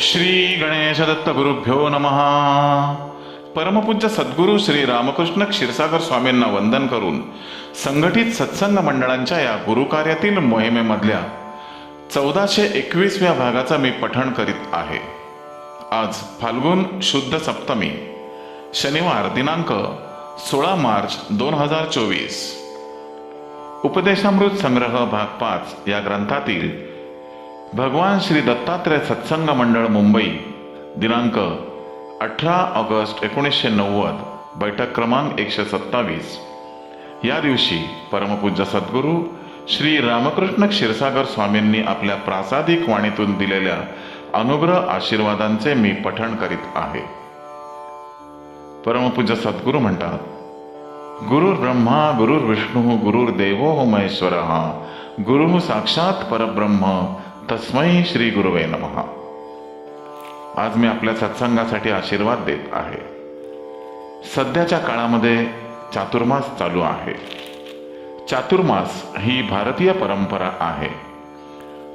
श्री गणेश दत्त गुरुभ्यो नमः. परमपूज्य सद्गुरू श्री रामकृष्ण क्षीरसागर स्वामींना वंदन करून संघटित सत्संग मंडळांच्या या गुरुकार्यातील मोहिमेमधल्या चौदाशे एकवीसव्या भागाचा मी पठण करीत आहे. आज फाल्गुन शुद्ध सप्तमी शनिवार दिनांक सोळा मार्च दोन हजार चोवीस. उपदेशामृत संग्रह भाग पाच या ग्रंथातील भगवान श्री दत्तात्रय सत्संग मंडळ मुंबई दिनांक अठरा ऑगस्ट एकोणीसशे नव्वद बैठक क्रमांक एकशे सत्तावीस. या दिवशी परमपूज्य सद्गुरू श्री रामकृष्ण क्षीरसागर स्वामींनी आपल्या प्रासादिक वाणीतून दिलेल्या अनुग्रह आशीर्वादांचे मी पठण करीत आहे. परमपूज्य सद्गुरू म्हणतात गुरुर् ब्रह्मा गुरुर् विष्णू गुरुर्देवो महेश्वर गुरु साक्षात परब्रह्म तस्मै श्री गुरुवे नमः. आज मी आपल्या सत्संगासाठी आशीर्वाद देत आहे. सध्याच्या काळामध्ये चातुर्मास चालू आहे. चातुर्मास ही भारतीय परंपरा आहे.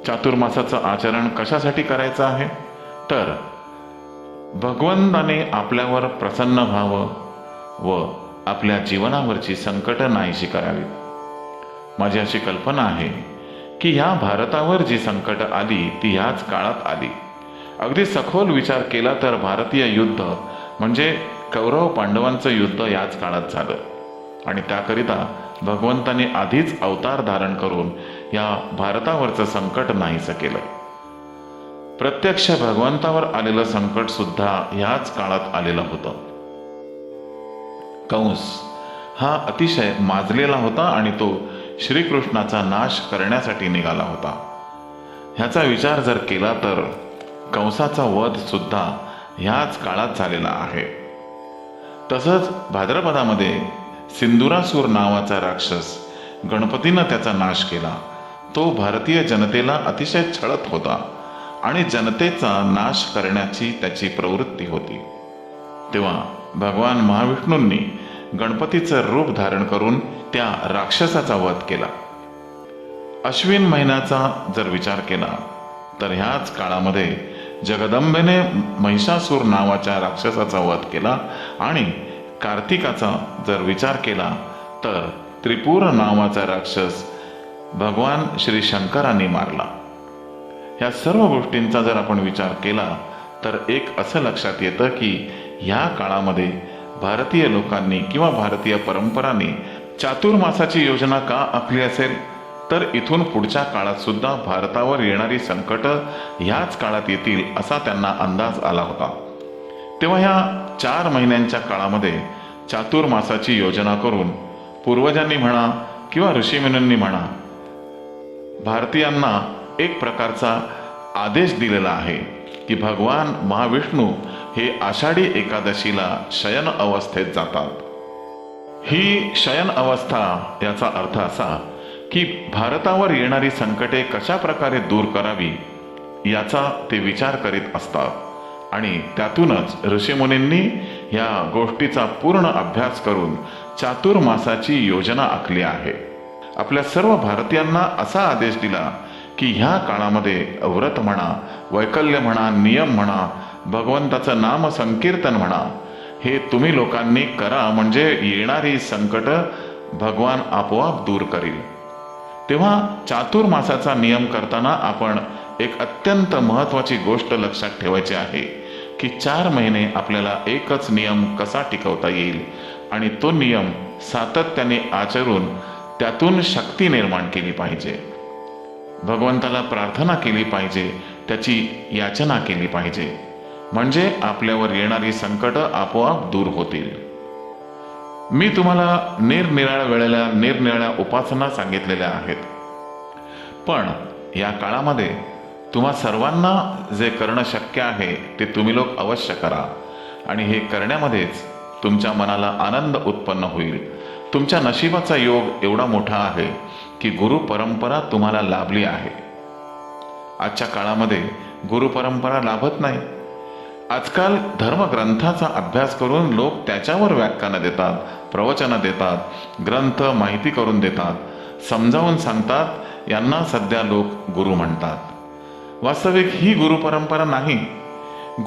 चातुर्मासाचं आचरण कशासाठी करायचं आहे? तर भगवंताने आपल्यावर प्रसन्न व्हावं व आपल्या जीवनावरची संकट नाहीशी करावीत. माझी अशी कल्पना आहे की ह्या भारतावर जी संकट आली ती ह्याच काळात आली. अगदी सखोल विचार केला तर भारतीय युद्ध म्हणजे कौरव पांडवांचं युद्ध याच काळात झालं. आणि त्याकरिता भगवंताने आधीच अवतार धारण करून या भारतावरचं संकट नाहीसं केलं. प्रत्यक्ष भगवंतावर आलेलं संकट सुद्धा ह्याच काळात आलेलं होतं. कंस हा अतिशय माजलेला होता आणि तो श्रीकृष्णाचा नाश करण्यासाठी निघाला होता. ह्याचा विचार जर केला तर कंसाचा वध सुद्धा ह्याच काळात झालेला आहे. तसंच भाद्रपदामध्ये सिंदुरासूर नावाचा राक्षस गणपतीनं त्याचा नाश केला. तो भारतीय जनतेला अतिशय छळत होता आणि जनतेचा नाश करण्याची त्याची प्रवृत्ती होती. तेव्हा भगवान महाविष्णूंनी गणपतीचं रूप धारण करून त्या राक्षसाचा वध केला. अश्विन महिन्याचा जर विचार केला तर ह्याच काळामध्ये जगदंबेने महिषासूर नावाच्या राक्षसाचा वध केला आणि कार्तिकाचा जर विचार केला तर त्रिपुर नावाचा राक्षस भगवान श्री शंकरांनी मारला. ह्या सर्व गोष्टींचा जर आपण विचार केला तर एक असं लक्षात येतं की ह्या काळामध्ये भारतीय लोकांनी किंवा भारतीय परंपरांनी चातुर्मासाची योजना का आखली असेल? तर इथून पुढच्या काळात सुद्धा भारतावर येणारी संकट ह्याच काळात येतील असा त्यांना अंदाज आला होता. तेव्हा ह्या चार महिन्यांच्या काळामध्ये चातुर्मासाची योजना करून पूर्वजांनी म्हणा किंवा ऋषीमुनींनी म्हणा भारतीयांना एक प्रकारचा आदेश दिलेला आहे. की भगवान महाविष्णू हे आषाढी एकादशीला शयन अवस्थेत जातात. ही शयन अवस्था याचा अर्थ असा की भारतावर येणारी संकटे कशा प्रकारे दूर करावी याचा ते विचार करीत असतात आणि त्यातूनच ऋषीमुनींनी या गोष्टीचा पूर्ण अभ्यास करून चातुर्मासाची योजना आखली आहे. आपल्या सर्व भारतीयांना असा आदेश दिला की ह्या काळामध्ये व्रत म्हणा वैकल्य म्हणा नियम म्हणा भगवंताचं नाम संकीर्तन म्हणा हे तुम्ही लोकांनी करा म्हणजे येणारी संकट भगवान आपोआप दूर करील. तेव्हा चातुर्मासाचा नियम करताना आपण एक अत्यंत महत्वाची गोष्ट लक्षात ठेवायची आहे की चार महिने आपल्याला एकच नियम कसा टिकवता येईल आणि तो नियम सातत्याने आचरून त्यातून शक्ती निर्माण केली पाहिजे. भगवंताला प्रार्थना केली पाहिजे त्याची याचना केली पाहिजे. म्हणजे आपल्यावर येणारी संकट आपोआप दूर होतील. मी तुम्हाला निरनिराळ्या वेळेला निरनिराळ्या उपासना सांगितलेल्या आहेत. पण या काळामध्ये तुम्हा सर्वांना जे करणं शक्य आहे ते तुम्ही लोक अवश्य करा. आणि हे करण्यामध्येच तुमच्या मनाला आनंद उत्पन्न होईल. तुमच्या नशिबाचा योग एवढा मोठा आहे की गुरु परंपरा तुम्हाला लाभली आहे. आजच्या काळामध्ये गुरु परंपरा लाभत नाही. आजकाल धर्मग्रंथाचा अभ्यास करून लोक त्याच्यावर व्याख्यानं देतात प्रवचनं देतात ग्रंथ माहिती करून देतात समजावून सांगतात यांना सध्या लोक गुरु म्हणतात. वास्तविक ही गुरु परंपरा नाही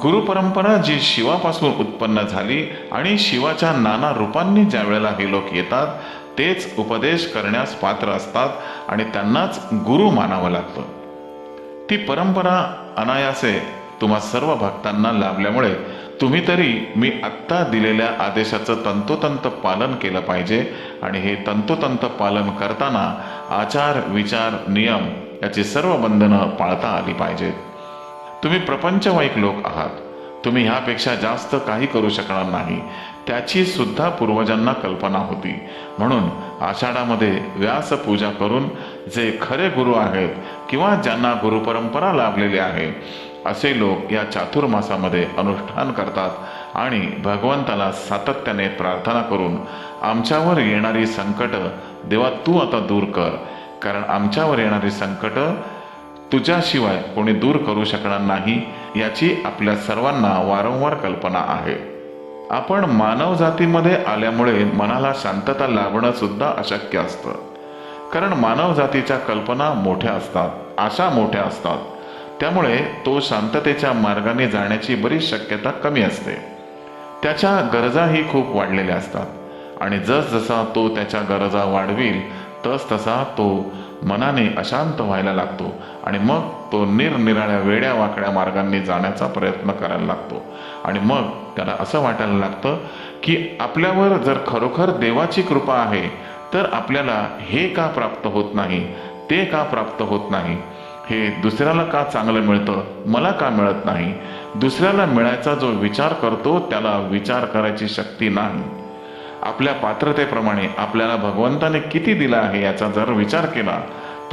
गुरुपरंपरा जी शिवापासून उत्पन्न झाली आणि शिवाच्या नाना रूपांनी ज्या वेळेला हे लोक येतात तेच उपदेश करण्यास पात्र असतात आणि त्यांनाच गुरु मानावं लागतं. ती परंपरा अनायासे तुम्हा सर्व भक्तांना लाभल्यामुळे तुम्ही तरी मी आत्ता दिलेल्या आदेशाचं तंतोतंत पालन केलं पाहिजे आणि हे तंतोतंत पालन करताना आचार विचार नियम याची सर्व बंधनं पाळता आली पाहिजेत. तुम्ही प्रपंचवाईक लोक आहात. तुम्ही ह्यापेक्षा जास्त काही करू शकणार नाही. त्याची सुद्धा पूर्वजांना कल्पना होती. म्हणून आषाढामध्ये व्यास पूजा करून जे खरे गुरु आहेत किंवा ज्यांना गुरुपरंपरा लाभलेली आहे असे लोक या चातुर्मासामध्ये अनुष्ठान करतात आणि भगवंताला सातत्याने प्रार्थना करून आमच्यावर येणारी संकट देवा तू आता दूर कर. कारण आमच्यावर येणारी संकटं तुझ्याशिवाय कोणी दूर करू शकणार नाही याची आपल्या सर्वांना वारंवार कल्पना आहे. आपण मानव जातीमध्ये आल्यामुळे मनाला शांतता लाभणं सुद्धा अशक्य असतं. कारण मानव जातीच्या कल्पना मोठ्या असतात आशा मोठ्या असतात. त्यामुळे तो शांततेच्या मार्गाने जाण्याची बरीच शक्यता कमी असते. त्याच्या गरजाही खूप वाढलेल्या असतात. आणि जसजसा तो त्याच्या गरजा वाढविल तस तसा तो मनाने अशांत व्हायला लागतो आणि मग तो निरनिराळ्या वेड्या वाकड्या मार्गांनी जाण्याचा प्रयत्न करायला लागतो. आणि मग त्याला असं वाटायला लागतं की आपल्यावर जर खरोखर देवाची कृपा आहे तर आपल्याला हे का प्राप्त होत नाही ते का प्राप्त होत नाही? हे दुसऱ्याला का चांगलं मिळतं मला का मिळत नाही? दुसऱ्याला मिळायचा जो विचार करतो त्याला विचार करायची शक्ती नाही. आपल्या पात्रतेप्रमाणे आपल्याला भगवंताने किती दिलं आहे याचा जर विचार केला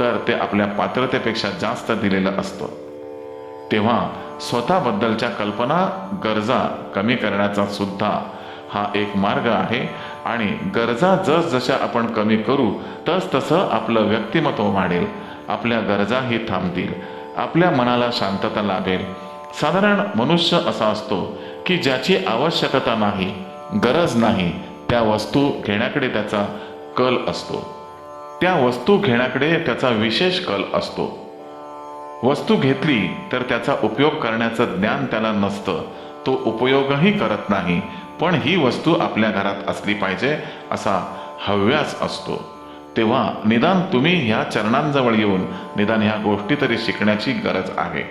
तर ते आपल्या पात्रतेपेक्षा जास्त दिलेलं असतं. तेव्हा स्वतःबद्दलच्या कल्पना गरजा कमी करण्याचा सुद्धा हा एक मार्ग आहे आणि गरजा जसजशा आपण कमी करू तस तसं आपलं व्यक्तिमत्व वाढेल आपल्या गरजाही थांबतील आपल्या मनाला शांतता लाभेल. साधारण मनुष्य असा असतो की ज्याची आवश्यकता नाही गरज नाही त्या वस्तू घेण्याकडे त्याचा कल असतो. त्या वस्तू घेण्याकडे त्याचा विशेष कल असतो. वस्तू घेतली तर त्याचा उपयोग करण्याचं ज्ञान त्याला नसतं. तो उपयोगही करत नाही पण ही वस्तू आपल्या घरात असली पाहिजे असा हव्यास असतो. तेव्हा निदान तुम्ही ह्या चरणांजवळ येऊन निदान ह्या गोष्टी तरी शिकण्याची गरज आहे.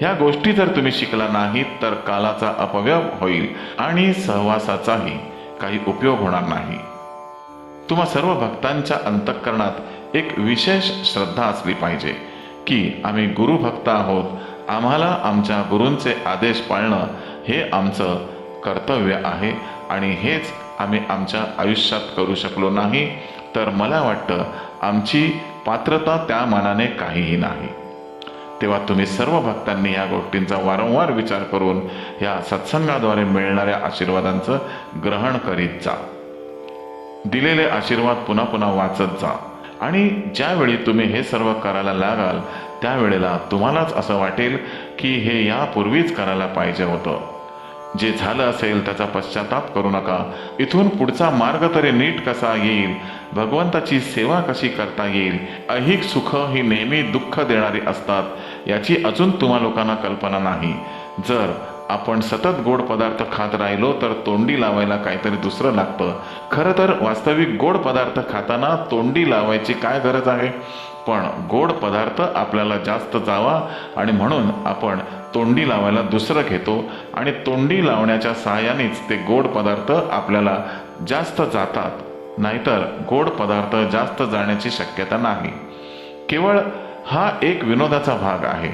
ह्या गोष्टी जर तुम्ही शिकला नाहीत तर कालाचा अपव्यय होईल आणि सहवासाचाही. काही उपयोग होणार नाही. तुम्हा सर्व भक्तांच्या अंतःकरणात एक विशेष श्रद्धा असली पाहिजे की आम्ही गुरुभक्त आहोत आम्हाला आमच्या गुरूंचे आदेश पाळणं हे आमचं कर्तव्य आहे आणि हेच आम्ही आमच्या आयुष्यात करू शकलो नाही तर मला वाटतं आमची पात्रता त्या मानाने काहीही नाही. तेव्हा तुम्ही सर्व भक्तांनी या गोष्टींचा वारंवार विचार करून या सत्संगाद्वारे मिळणाऱ्या आशीर्वादांचं ग्रहण करीत जा. दिलेले आशीर्वाद पुन्हा पुन्हा वाचत जा. आणि ज्यावेळी तुम्ही हे सर्व करायला लागाल त्यावेळेला तुम्हालाच असं वाटेल की हे यापूर्वीच करायला पाहिजे होतं. जे झालं असेल त्याचा पश्चाताप करू नका. इथून पुढचा मार्ग तरी नीट कसा येईल? भगवंताची सेवा कशी करता येईल? ऐहिक सुख ही नेहमी दुःख देणारी असतात. याची अजून तुम्हा लोकांना कल्पना नाही. जर आपण सतत गोड पदार्थ खात राहिलो तर तोंडी लावायला काहीतरी दुसरं लागतं. खरं तर वास्तविक गोड पदार्थ खाताना तोंडी लावायची काय गरज आहे? पण गोड पदार्थ आपल्याला जास्त जावा आणि म्हणून आपण तोंडी लावायला दुसरं घेतो आणि तोंडी लावण्याच्या सहाय्यानेच ते गोड पदार्थ आपल्याला जास्त जातात. नाहीतर गोड पदार्थ जास्त जाण्याची शक्यता नाही. केवळ हा एक विनोदाचा भाग आहे.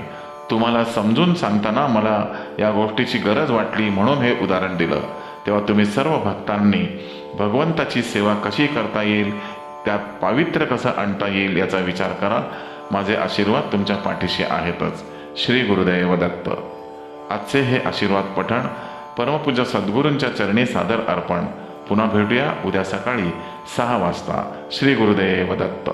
तुम्हाला समजून सांगताना मला या गोष्टीची गरज वाटली म्हणून हे उदाहरण दिलं. तेव्हा तुम्ही सर्व भक्तांनी भगवंताची सेवा कशी करता येईल त्यात पावित्र्य कसं आणता येईल याचा विचार करा. माझे आशीर्वाद तुमच्या पाठीशी आहेतच. श्री गुरुदेव दत्त. आजचे हे आशीर्वाद पठण परमपूज्य सद्गुरूंच्या चरणी सादर अर्पण. पुन्हा भेटूया उद्या सकाळी सहा वाजता. श्री गुरुदेव दत्त.